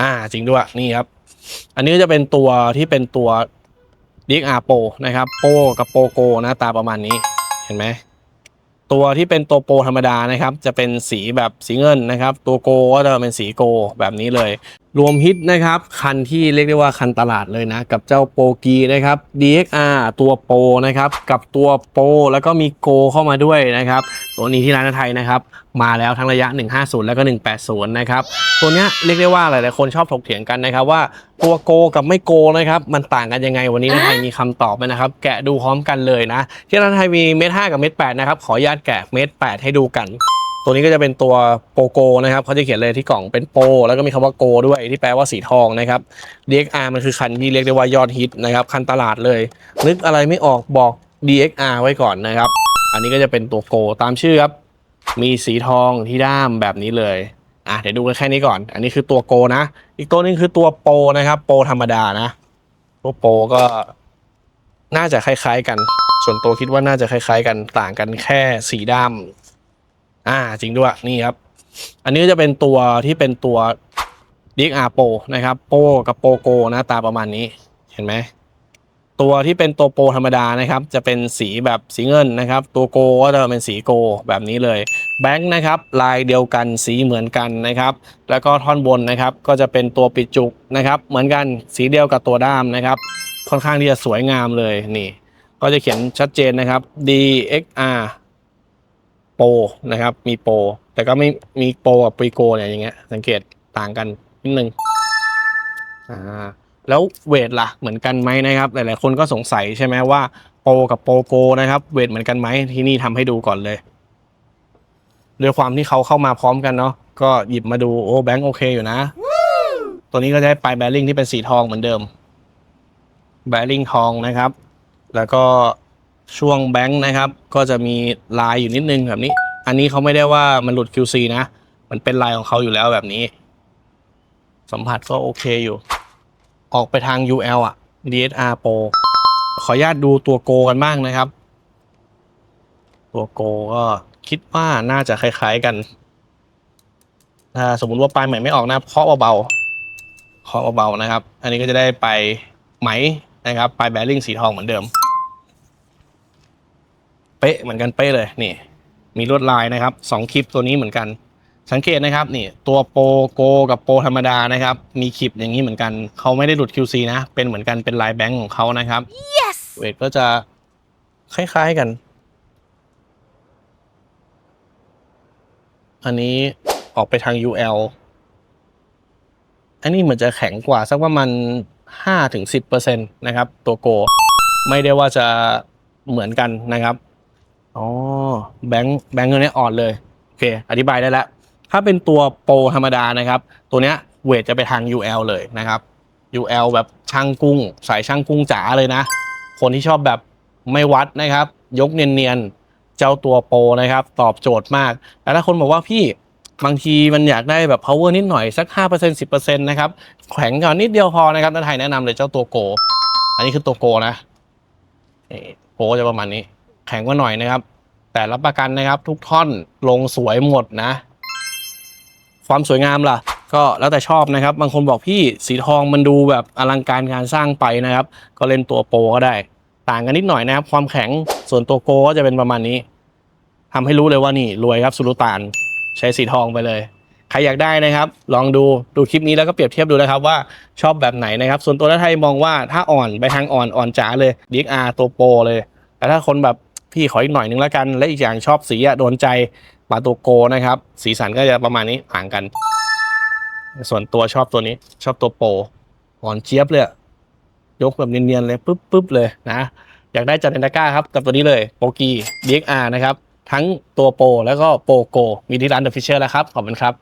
อ่าจริงด้วยนี่ครับ อันนี้จะเป็นตัวที่เป็นตัว DXR Pro นะครับโปกับโปโกหน้าตาประมาณนี้เห็นไหมตัวที่เป็นตัวโปรธรรมดานะครับ จะเป็นสีแบบสีเงินนะครับ ตัวโกก็จะเป็นสีโกแบบนี้เลยรวมฮิตนะครับ คันที่เรียกได้ว่าคันตลาดเลยนะ กับเจ้าโปรกีนะครับ DXR ตัวโปนะครับ กับตัวโปแล้วก็มีโกเข้ามาด้วยนะครับ ตัวนี้ที่ร้านไทยนะครับ มาแล้วทั้งระยะ 150 แล้วก็ 180 นะครับ ตัวนี้เรียกได้ว่าหลาย ๆ คนชอบถกเถียงกันนะครับว่าตัวโกกับไม่โกนะครับมันต่างกันยังไงวันนี้นะไทยมีคำตอบไหมนะครับ แกะดูพร้อมกันเลยนะ ที่ร้านไทยมีเมตรห้ากับเมตรแปดนะครับขออนุญาตแกะเมตรแปดให้ดูกัน ตัวนี้ก็จะเป็นตัวโปโกนะครับเขาจะเขียนเลยที่กล่องเป็นโป แล้วก็มีคำว่าโกด้วยที่แปลว่าสีทองนะครับ DXR มันคือคันที่เรียกได้ว่ายอดฮิตนะครับคันตลาดเลย นึกอะไรไม่ออกบอก DXR ไว้ก่อนนะครับ อันนี้ก็จะเป็นตัวโกตามชื่อครับ มีสีทองที่ด้ามแบบนี้เลยอะเดี๋ยวดูกันแค่นี้ก่อน อันนี้คือตัวโกนะ อีกตัวนึงคือตัวโปนะครับ โปธรรมดานะ ตัวโปก็น่าจะคล้าย ๆ กัน ส่วนตัวคิดว่าน่าจะคล้าย ๆ กันต่างกันแค่สีด้าม อ่าจริงด้วยนี่ครับ อันนี้จะเป็นตัวที่เป็นตัว DXR Pro นะครับโปกับโปโกหน้าตาประมาณนี้เห็นไหมตัวที่เป็นตัวโปรธรรมดานะครับ จะเป็นสีแบบสีเงินนะครับ ตัวโกก็จะเป็นสีโกแบบนี้เลยแบงค์นะครับ ลายเดียวกันสีเหมือนกันนะครับ แล้วก็ท่อนบนนะครับ ก็จะเป็นตัวปิดจุกนะครับ เหมือนกันสีเดียวกับตัวด้ามนะครับ ค่อนข้างที่จะสวยงามเลยนี่ ก็จะเขียนชัดเจนนะครับ DXR Pro นะครับ มีโปรแต่ก็ไม่มีโปรกับปรีโกเนี่ยอย่างเงี้ยสังเกตต่างกันนิดนึงอ่าแล้วเวทล่ะเหมือนกันไหมนะครับ หลายๆคนก็สงสัยใช่ไหมว่าโปรกับโปรโกนะครับเวทเหมือนกันไหมที่นี่ทำให้ดูก่อนเลยด้วยความที่เขาเข้ามาพร้อมกันเนาะก็หยิบมาดูโอ้แบงค์โอเคอยู่นะ ตัวนี้ก็จะได้ปลายแบริ่งที่เป็นสีทองเหมือนเดิมแบริ่งทองนะครับ แล้วก็ ช่วงแบงค์นะครับ ก็จะมีลายอยู่นิดนึงแบบนี้ อันนี้เขาไม่ได้ว่ามันหลุด QC นะ มันเป็นลายของเขาอยู่แล้วแบบนี้ สัมผัสก็โอเคอยู่ ออกไปทาง UL อะ DSR Pro ขออนุญาตดูตัวโกกันบ้างนะครับ ตัวโกก็คิดว่าน่าจะคล้ายๆกันถ้าสมมติว่าปลายใหม่ไม่ออกนะเคาะเบาๆเคาะเบาๆนะครับ อันนี้ก็จะได้ไปไหมนะครับปลายแบริ่งสีทองเหมือนเดิม เป๊ะเหมือนกันเป๊ะเลยนี่ มีลวดลายนะครับสองคลิปตัวนี้เหมือนกัน สังเกตนะครับนี่ตัวโปรโกกับโปรธรรมดานะครับ มีคลิปอย่างนี้เหมือนกันเขาไม่ได้หลุด QC นะ เป็นเหมือนกันเป็นลายแบงก์ของเขานะครับ Yes! เวทก็จะคล้ายๆกัน อันนี้ออกไปทาง UL อันนี้เหมือนจะแข็งกว่าสักประมาณห้าถึงสิบเปอร์เซ็นตนะครับ ตัวโก ไม่ได้ว่าจะเหมือนกันนะครับ อ๋อแบงค์แบงค์ตัวนี้อ่อนเลยโอเค อธิบายได้แล้ว ถ้าเป็นตัวโปรธรรมดานะครับ ตัวเนี้ยเวทจะไปทาง UL เลยนะครับ UL แบบช่างกุ้ง สายช่างกุ้งจ๋าเลยนะ คนที่ชอบแบบไม่วัดนะครับ ยกเนียนๆเจ้าตัวโปรนะครับ ตอบโจทย์มากแต่ถ้าคนบอกว่าพี่บางทีมันอยากได้แบบ power นิดหน่อยสัก 5% 10%นะครับแข็งก่อนนิดเดียวพอนะครับนันไทยแนะนำเลยเจ้าตัวโก อันนี้คือตัวโกนะโกจะประมาณนี้ แข็งกว่าหน่อยนะครับ แต่รับประกันนะครับ ทุกท่อนลงสวยหมดนะ ความสวยงามล่ะ ก็แล้วแต่ชอบนะครับ บางคนบอกพี่สีทองมันดูแบบอลังการงานสร้างไปนะครับ ก็เล่นตัวโปรก็ได้ ต่างกันนิดหน่อยนะครับ ความแข็งส่วนตัวโกก็จะเป็นประมาณนี้ทำให้รู้เลยว่านี่รวยครับสุลุตานใช้สีทองไปเลยใครอยากได้นะครับ ลองดูดูคลิปนี้แล้วก็เปรียบเทียบดูนะครับว่าชอบแบบไหนนะครับ ส่วนตัวนัทไทยมองว่าถ้าอ่อนไปทางอ่อนอ่อนจ๋าเลย DXR ตัวโปรเลย แต่ถ้าคนแบบ พี่ขออีกหน่อยนึงแล้วกัน และอีกอย่างชอบสีอะโดนใจปลาตัวโกนะครับ สีสันก็จะประมาณนี้ต่างกัน ส่วนตัวชอบตัวนี้ ชอบตัวโปรอ่อนเจี๊ยบเลยยกแบบเนียนๆเลยปุ๊บปุ๊บเลยนะอยากได้จัดนตะกร้าครับ กับตัวนี้เลยโปกี DXR นะครับ ทั้งตัวโปรแล้วก็โปโกมีที่ร้าน The Fisher แล้วครับ ขอบคุณครับ